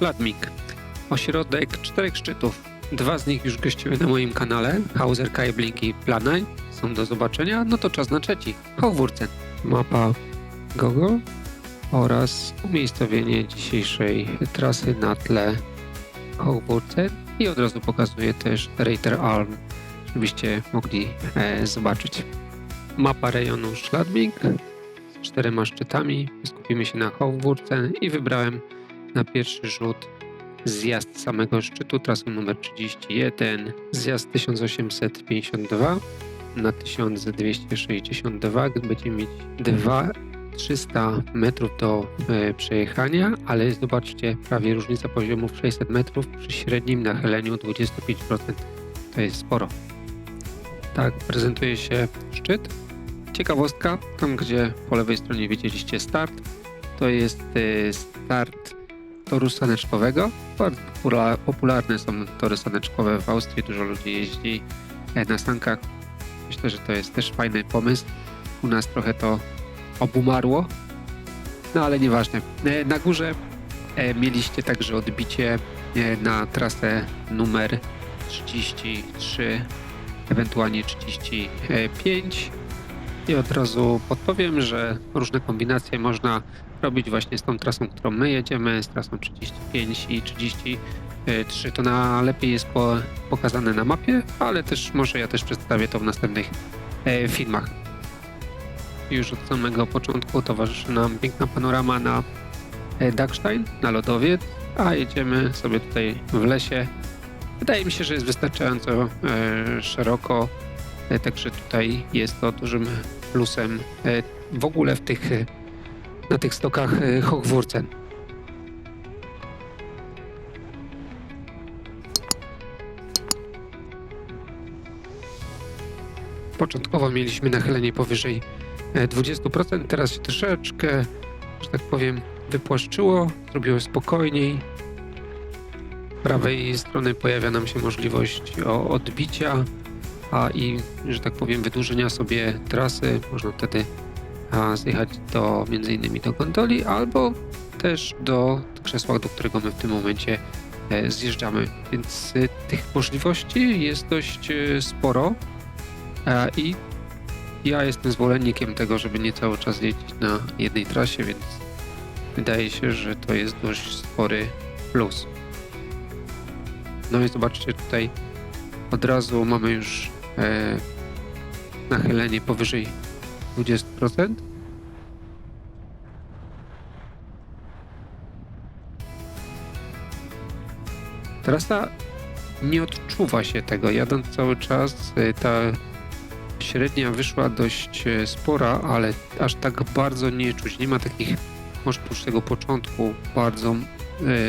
Szladmik. Ośrodek czterech szczytów. Dwa z nich już gościły na moim kanale. Hauser, Kaibling i Planaj. Są do zobaczenia. No to czas na trzeci. Hogwurten. Mapa Google oraz umiejscowienie dzisiejszej trasy na tle Hogwurten. I od razu pokazuję też Reiter Arm, żebyście mogli e, zobaczyć. Mapa rejonu Szladmik z czterema szczytami. Skupimy się na Hogwurten i wybrałem na pierwszy rzut zjazd samego szczytu, trasą numer 31, zjazd 1852 na 1262, gdy będziemy mieć 2300 metrów do e, przejechania, ale zobaczcie, prawie różnica poziomów 600 metrów przy średnim nachyleniu 25%. To jest sporo. Tak prezentuje się szczyt. Ciekawostka, tam gdzie po lewej stronie widzieliście start, to jest e, start toru saneczkowego. Popularne są tory saneczkowe w Austrii, dużo ludzi jeździ na sankach. Myślę, że to jest też fajny pomysł. U nas trochę to obumarło, no ale nieważne. E, Na górze e, mieliście także odbicie e, na trasę numer 33, ewentualnie 35. I od razu podpowiem, że różne kombinacje można robić właśnie z tą trasą, którą my jedziemy, z trasą 35 i 33. To na lepiej jest po, pokazane na mapie, ale też może ja też przedstawię to w następnych e, filmach. Już od samego początku towarzyszy nam piękna panorama na e, Dachstein, na lodowiec, a jedziemy sobie tutaj w lesie. Wydaje mi się, że jest wystarczająco e, szeroko, e, także tutaj jest to dużym plusem e, w ogóle w tych na tych stokach e, Hogwurten. Początkowo mieliśmy nachylenie powyżej e, 20%, teraz się troszeczkę, że tak powiem, wypłaszczyło, zrobiło spokojniej. Z prawej strony pojawia nam się możliwość odbicia, a i, że tak powiem, wydłużenia sobie trasy. Można wtedy a zjechać do między innymi do gondoli albo też do krzesła, do którego my w tym momencie e, zjeżdżamy. Więc e, tych możliwości jest dość e, sporo i ja jestem zwolennikiem tego, żeby nie cały czas jeździć na jednej trasie, więc wydaje się, że to jest dość spory plus. No i zobaczcie tutaj od razu mamy już nachylenie powyżej 20%. Trasa nie odczuwa się tego. Jadąc cały czas, y, ta średnia wyszła dość y, spora, ale aż tak bardzo nie czuć. Nie ma takich, może oprócz tego początku, bardzo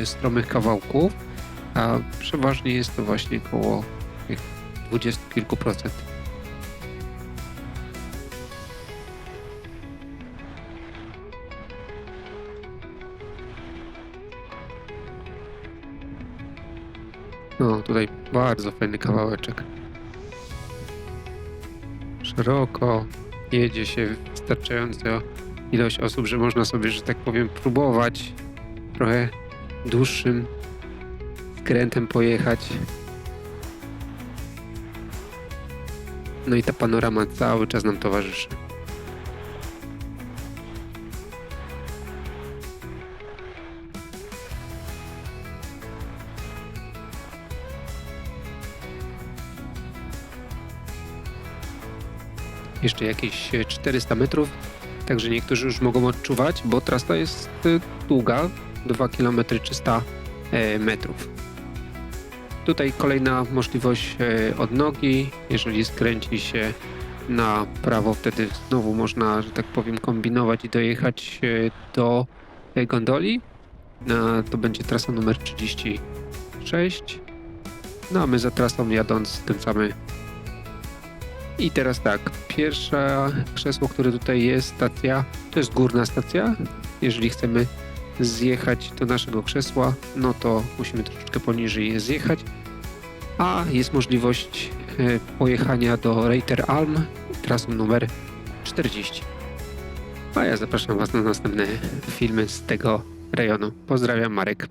y, stromych kawałków, a przeważnie jest to właśnie tych 20 kilku procent. No, tutaj bardzo fajny kawałeczek. Szeroko, jedzie się wystarczająco ilość osób, że można sobie, że tak powiem, próbować trochę dłuższym skrętem pojechać. No i ta panorama cały czas nam towarzyszy. Jeszcze jakieś e, 400 metrów, także niektórzy już mogą odczuwać, bo trasa jest e, długa, 2 km 300 e, metrów. Tutaj kolejna możliwość e, odnogi, jeżeli skręci się na prawo, wtedy znowu można, że tak powiem, kombinować i dojechać e, do e, gondoli. To będzie trasa numer 36. No a my za trasą jadąc skręcamy i teraz tak, pierwsze krzesło, które tutaj jest, stacja, to jest górna stacja. Jeżeli chcemy zjechać do naszego krzesła, no to musimy troszeczkę poniżej je zjechać. A jest możliwość e, pojechania do Reiter Alm trasą numer 40. A ja zapraszam Was na następne filmy z tego rejonu. Pozdrawiam, Marek.